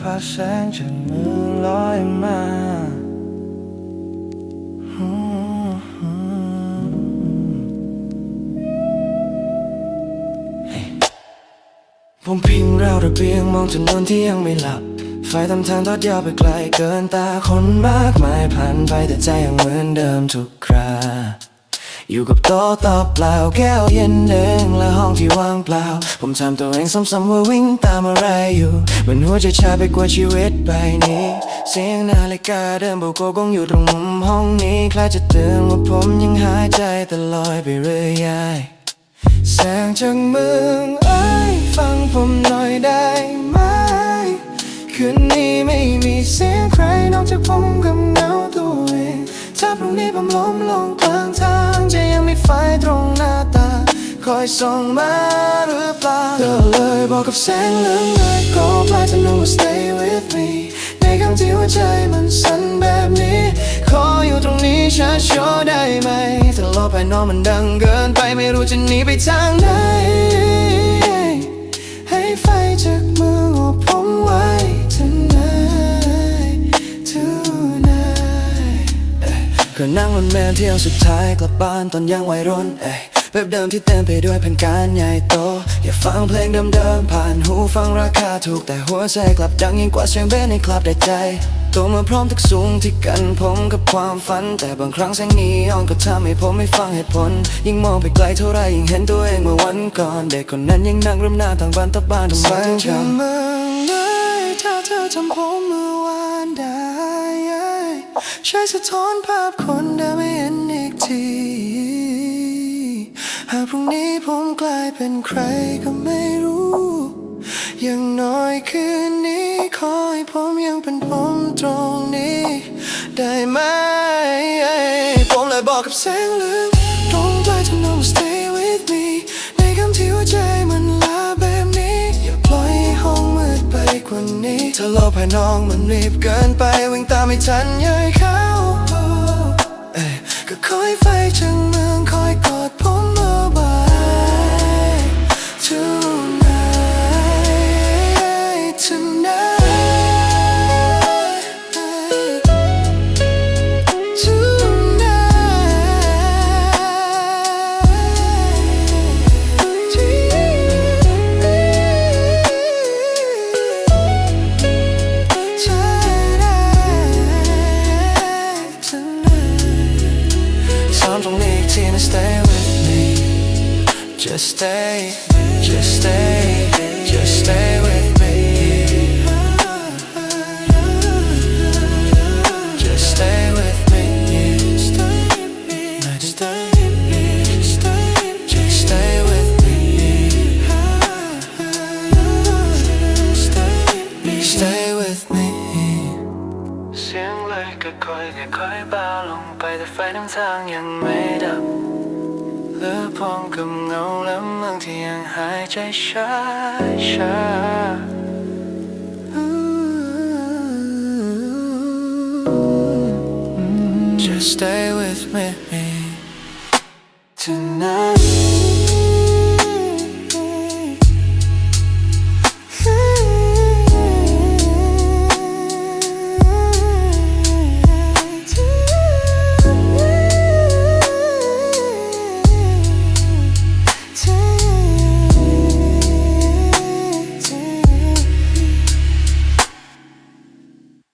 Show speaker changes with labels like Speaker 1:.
Speaker 1: พาแสงจากเมืองลอยมาผมพิงราวระเบียงมองถนนที่ยังไม่หลับ ไฟทำทางทอดยาวไปไกลเกินตาคนมากมายผ่านไปแต่ใจยังเหมือนเดิมทุกครา อยู่กับโต๊ะต่อเปล่าแก้วเย็นเดิงและห้องที่ว่างเปล่า ผมทำตัวเองซ้ำๆว่าวิ่งตามอะไรอยู่เหมือนหัวใจชาไปกว่าชีวิตใบนี้ เสียงนาฬิกาเดินโบกโกงอยู่ตรงมุมห้องนี้คล้ายจะเตือนว่าผมยังหายใจแต่ลอยไปเรื่อยๆแสงจากเมืองเอ้ยฟังผมหน่อยได้ไหมคืนนี้ไม่มีเสียงใครนอกจากผมกับเงาตัว ถ้าพรุ่งนี้ผมล้มลงกลางทางจะยังมีไฟตรงหน้าตา คอยส่องมาหรือเปล่าก็เลยบอกกับแสงเหลืองเลยก็ปลายจะรู้ว่า stay with me ในคำที่หัวใจมันสั่นแบบนี้ ขออยู่ตรงนี้ชัดโชว์ได้ไหมถ้าโลกภายนอกมันดังเกินไปไม่รู้จะหนีไปทางไหนให้ไฟจากมื ก็นั่งรถเมล์เที่ยวสุดท้ายกลับบ้านตอนยังวัยรุ่นเอ้ยแบบเดิมที่เต็มไปด้วยแผ่นการใหญ่โต อย่าฟังเพลงเดิมๆผ่านหูฟังราคาถูกแต่หัวใจกลับดังยิ่งกว่าเสียงเบสในคลับได้ใจโตมาพร้อมทึกสูงที่กันผมกับความฝัน แต่บางครั้งแสงนีออนก็ทำให้ผมไม่ฟังเหตุผล ยิ่งมองไปไกลเท่าไรยิ่งเห็นตัวเองเมื่อวันก่อน เด็กคนนั้นยังนั่งริมหน้าทางบ้านตะบ้านทำไมถึงจำเมืองได้ถ้าเธอจำผมเมื่อว ใช้สะท้อนภาพคนเดิมไม่เห็นอีกที หากพรุ่งนี้ผมกลายเป็นใครก็ไม่รู้ อย่างน้อยคืนนี้ขอให้ผมยังเป็นผมตรงนี้ ได้ไหม ผมเลยบอกกับแสงเหลืองตรงปลายถนน stay with me ในคำที่หัวใจมันลาแบบนี้ อย่าปล่อยห้องมืดไปกว่านี้ถ้าโลกภายนอกมันรีบเกินไปวิ่งตามไม่ทันย้าย อ tonight ซ้ำตรงนี้อีกทีนะ stay with me just stay just stay just stay with me just stay with me just stay ค่อยๆค่อยๆเบาลงไปแต่ไฟน้ำทางยังไม่ดับเหลือพอมกับเงาและเมืองที่ยังหายใจช้าช้า Just stay with me tonight